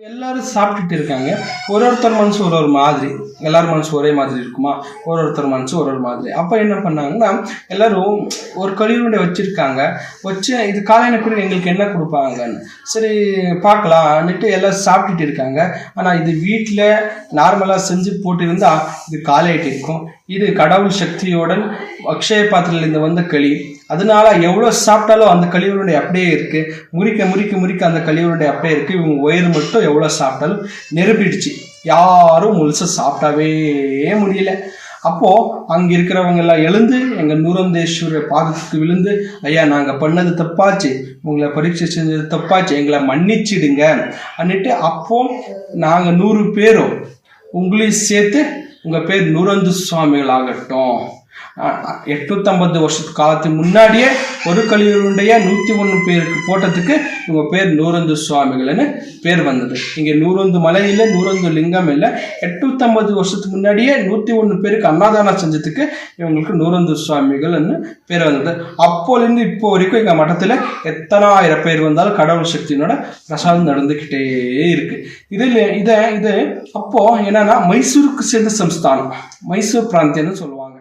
எல்லாரும் சாப்பிட்டுட்டு இருக்காங்க. ஒரு ஒருத்தர் மனசு ஒரு ஒரு மாதிரி. எல்லாரும் மனசு ஒரே மாதிரி இருக்குமா? ஒரு ஒருத்தர் மனசு ஒரு ஒரு மாதிரி. அப்போ என்ன பண்ணாங்கன்னா எல்லாரும் ஒரு கழிவுண்டை வச்சுருக்காங்க. வச்சு இது காலையில பிறகு எங்களுக்கு என்ன கொடுப்பாங்கன்னு. சரி பார்க்கலான்னுட்டு எல்லாம் சாப்பிட்டுட்டு இருக்காங்க. ஆனால் இது வீட்டில் நார்மலாக செஞ்சு போட்டிருந்தா இது காலையிட்டு இருக்கும். இது கடவுள் சக்தியுடன் அக்ஷய பாத்திரத்தில் வந்த களி. அதனால எவ்வளோ சாப்பிட்டாலும் அந்த கழிவுருண்டை அப்படியே இருக்கு. முறிக்க முறிக்க முறிக்க அந்த கழிவுருண்டை அப்படியே இருக்கு. இவங்க ஒயர் மட்டும் எவ்வளோ சாப்பிட்டாலும் நிரப்பிடுச்சு. யாரும் முழுசாக சாப்பிடவே முடியல. அப்போது அங்கே இருக்கிறவங்க எல்லாம் எழுந்து எங்கள் நூரந்தேஸ்வரர் பாதத்துக்கு விழுந்து ஐயா நாங்கள் பண்ணது தப்பாச்சு. உங்களை பரீட்சை செஞ்சது தப்பாச்சு. எங்களை மன்னிச்சிடுங்க. அன்னிட்டு அப்போ நாங்கள் நூறு பேரும் உங்களையும் சேர்த்து உங்கள் பேர் நூறந்து சுவாமிகள் ஆகட்டும் எட்நூத்தம்பது வருஷத்து காலத்துக்கு முன்னாடியே ஒரு கலியுருண்டைய நூற்றி ஒன்று பேருக்கு போட்டதுக்கு இவங்க பேர் நூறந்து சுவாமிகள்னு பேர் வந்தது. இங்கே நூறந்து மலை இல்லை நூறந்து லிங்கம் இல்லை. எட்நூத்தம்பது வருஷத்துக்கு முன்னாடியே நூற்றி ஒன்று பேருக்கு அன்னதானம் செஞ்சதுக்கு இவங்களுக்கு நூறந்து சுவாமிகள்னு பேர் வந்தது. அப்போலேருந்து இப்போ வரைக்கும் எங்கள் மட்டத்தில் எத்தனாயிரம் பேர் வந்தாலும் கடவுள் சக்தியினோட பிரசாதம் நடந்துக்கிட்டே இருக்கு. இதில் இதை இது அப்போ என்னன்னா மைசூருக்கு சேர்ந்த சம்ஸ்தானம் மைசூர் பிராந்தியம்னு சொல்லுவாங்க.